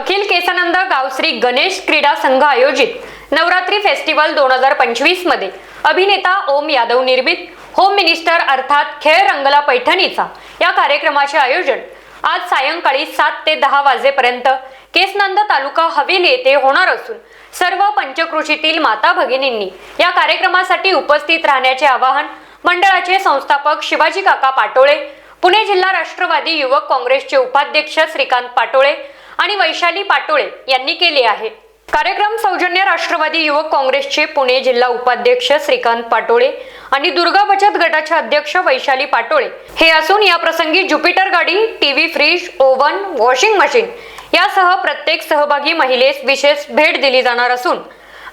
अखिल केसानंद गावश्री गणेश क्रीडा संघ आयोजित नवरात्री फेस्टिवल दोन हजार पंचवीसमध्ये. अभिनेता ओम यादव निर्मित होम मिनिस्टर अर्थात खेळ रंगला पैठणीचा या कार्यक्रमाचे आयोजन आज सायंकाळी सात ते दहा वाजेपर्यंत केसनंद तालुका हवेली येथे होणार असून सर्व पंचकृषीतील माता भगिनींनी या कार्यक्रमासाठी उपस्थित राहण्याचे आवाहन मंडळाचे संस्थापक शिवाजी काका पाटोळे पुणे जिल्हा राष्ट्रवादी युवक काँग्रेसचे उपाध्यक्ष श्रीकांत पाटोळे आणि वैशाली पाटोळे यांनी केले आहे. कार्यक्रम सौजन्य राष्ट्रवादी युवक काँग्रेसचे पुणे जिल्हा उपाध्यक्ष श्रीकांत पाटोळे आणि दुर्गा बचत गटाचे अध्यक्ष वैशाली पाटोळे हे असून या प्रसंगी ज्युपिटर गाडी TV fridge oven washing machine यासह प्रत्येक सहभागी महिलेस विशेष भेट दिली जाणार असून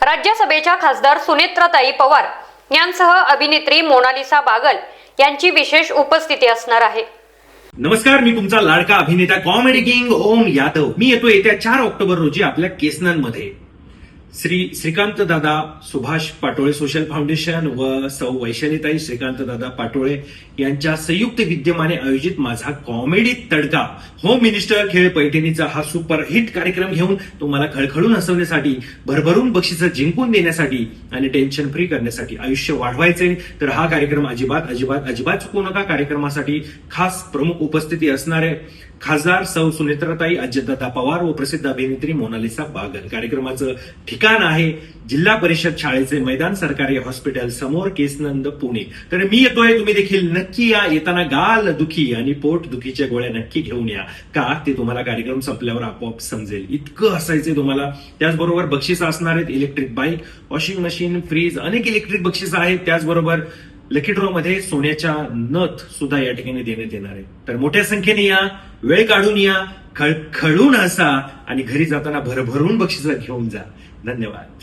राज्यसभेच्या खासदार सुनेत्राताई पवार यांसह अभिनेत्री मोनालिसा बागल यांची विशेष उपस्थिती असणार आहे. नमस्कार मी तुमचा लाडका अभिनेता कॉमेडी किंग ओम यादव. मी येतो येत्या चार ऑक्टोबर रोजी आपल्या केसनांमध्ये. श्री श्रीकांत दादा सुभाष पाटोळे सोशल फाउंडेशन व सौ वैशालीताई श्रीकांत दादा पाटोळे यांच्या संयुक्त विद्यमाने आयोजित माझा कॉमेडी तडका. होम मिनिस्टर खेळ पैठणीचा हा सुपर हिट कार्यक्रम घेऊन तुम्हाला खळखळून हसवण्यासाठी भरभरून बक्षिसं जिंकून देण्यासाठी आणि टेन्शन फ्री करण्यासाठी आयुष्य वाढवायचे तर हा कार्यक्रम अजिबात अजिबात अजिबात चुकू नका. कार्यक्रमासाठी खास प्रमुख उपस्थिती असणारे खासदार सौ सुनेत्राताई अजितदादा पवार व प्रसिद्ध अभिनेत्री मोनालिसा बागल. कार्यक्रमाचं ठिकाण आहे जिल्हा परिषद शाळेचे मैदान सरकारी हॉस्पिटल समोर केसनंद पुणे. तर मी येतोय तुम्ही देखील नक्की या. येताना गाल दुखी आणि पोट दुखीच्या गोळ्या नक्की घेऊन या. का? ते तुम्हाला कार्यक्रम संपल्यावर आपोआप समजेल. इतकं असायचंय तुम्हाला. त्याचबरोबर बक्षिस असणार आहेत electric bike washing machine fridge अनेक इलेक्ट्रिक बक्षिस आहेत. त्याचबरोबर लकी ड्रॉ मध्ये सोन्याच्या नथ सुद्धा या ठिकाणी देण्यात येणार आहे तर मोठ्या संख्येने या वेळ काढून या खळखळून हसा आणि घरी जाताना भरभरून बक्षिसं घेऊन जा. धन्यवाद.